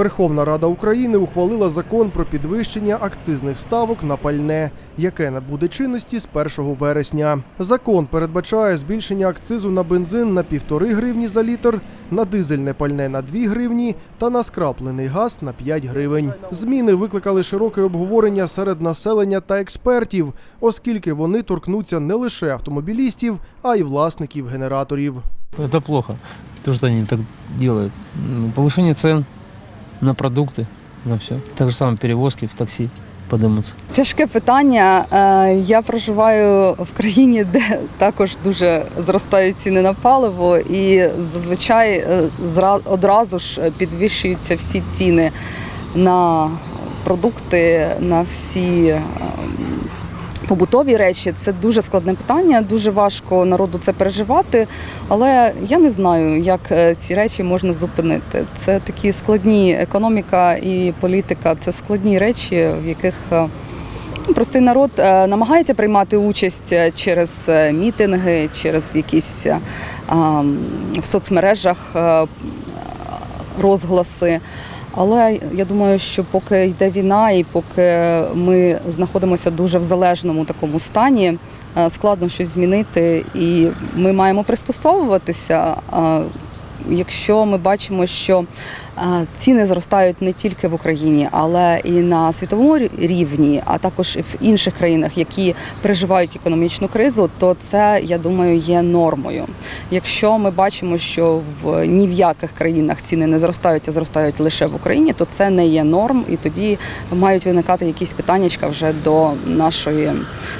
Верховна Рада України ухвалила закон про підвищення акцизних ставок на пальне, яке набуде чинності з 1 вересня. Закон передбачає збільшення акцизу на бензин на 1,5 гривні за літр, на дизельне пальне на 2 гривні та на скраплений газ на 5 гривень. Зміни викликали широке обговорення серед населення та експертів, оскільки вони торкнуться не лише автомобілістів, а й власників генераторів. Это плохо, то, что они так делают. Ну, Повышение цен на продукты, на все. Так же самое перевозки в такси поднимутся. Тяжке питання. Е, Я проживаю в країні, де також дуже зростають ціни на паливо, і зазвичай е, одразу ж підвищуються всі ціни на продукти, на всі ем, побутові речі. Це дуже складне питання, дуже важко народу це переживати. Але я не знаю, як е, ці речі можна зупинити. Це такі складні економіка і політика, це складні речі, в яких е, ну, простий народ е, намагається приймати участь через мітинги, через якісь в соцмережах розгласи. Але я думаю, що поки йде війна, і поки ми знаходимося дуже в залежному такому стані, е, складно щось змінити, і ми маємо пристосовуватися. Якщо ми бачимо, що е, ціни зростають не тільки в Україні, але і на світовому рівні, а також в інших країнах, які переживають економічну кризу, то це я думаю є нормою. Якщо ми бачимо, що в ні в яких країнах ціни не зростають, а зростають лише в Україні, то це не є норм, і тоді мають виникати якісь питаннячка вже до нашої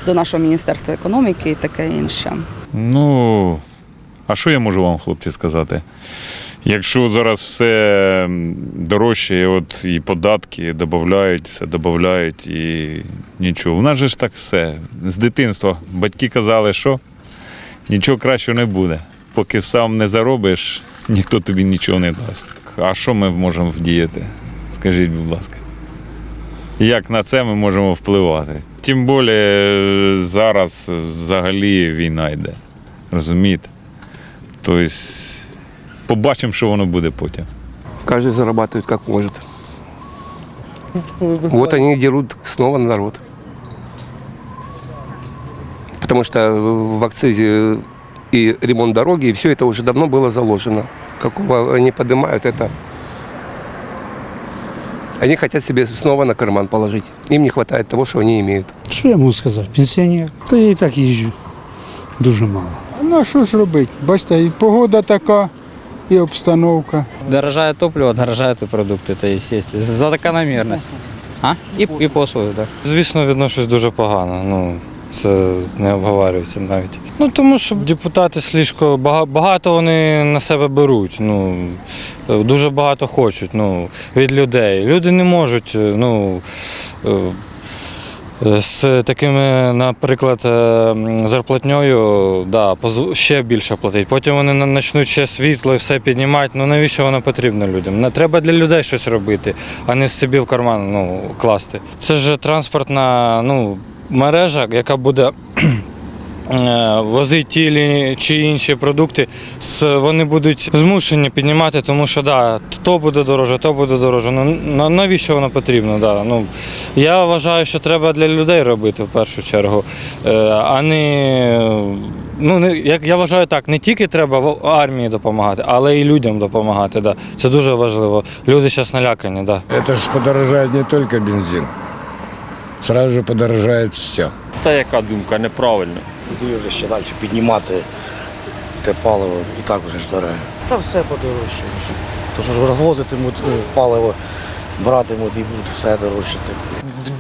до нашого міністерства економіки і таке інше. Ну, а що я можу вам, хлопці, сказати? Якщо зараз все дорожче, і от і податки додають, все додають і нічого. У нас же ж так все. З дитинства батьки казали, що нічого кращого не буде. Поки сам не заробиш, ніхто тобі нічого не дасть. А що ми можемо вдіяти? Скажіть, будь ласка. Як на це ми можемо впливати? Тим більше зараз взагалі війна йде. Розумієте? Тобто, побачимо, що воно буде потім. Каждый зарабатывает как может. Вот они и дерут снова на народ. Потому что в акцизе и ремонт дороги, и все это уже давно было заложено. Какого они поднимают это? Они хотят себе снова на карман положить. Им не хватает того, что они имеют. Що я можу сказати? Пенсіонер. То я і так їжджу. Дуже мало. Ну а що ж робити? Бачите, і погода така, і обстановка. Дорожає топливо, дорожають і продукти, естественно. За закономірність. А? І, і послуги, так. Звісно, відношусь дуже погано. Ну, це не обговорюється навіть. Ну тому що депутати слишком бага- багато вони на себе беруть. Ну дуже багато хочуть ну, від людей. Люди не можуть. е, Ну, е, з такими, наприклад, е, зарплатньою, да, ще більше платить. Потім вони почнуть ще світло і все піднімати. Ну навіщо воно потрібно людям? Не треба для людей щось робити, а не собі в карман ну, класти. Це ж транспортна ну, мережа, яка буде. Е, Возити ті чи інші продукти, вони будуть змушені піднімати, тому що да, то буде дороже, то буде дороже. Ну навіщо воно потрібно? Да? Ну, я вважаю, що треба для людей робити в першу чергу, е, а не. Ну, не, як я вважаю так, не тільки треба в армії допомагати, але і людям допомагати. Да. Це дуже важливо. Люди зараз налякані. Да. Это же подорожает не только бензин. Сразу же подорожает все. Та яка думка неправильно. Дуже ще далі піднімати те паливо і так вже ж дороге. Та все подорожче. То що ж розвозитимуть ну, паливо, братимуть і будуть все дорожчати.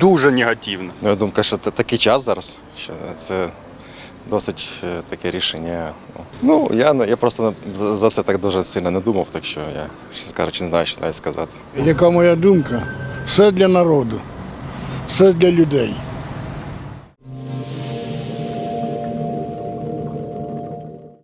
Дуже негативно. Моя думка, що це такий час зараз, що це досить е, таке рішення. Ну, я, не- я просто за- за це так дуже сильно не думав, так що я, чесно кажучи, не знаю, що навіть сказати. Яка моя думка? Все для народу, все для людей.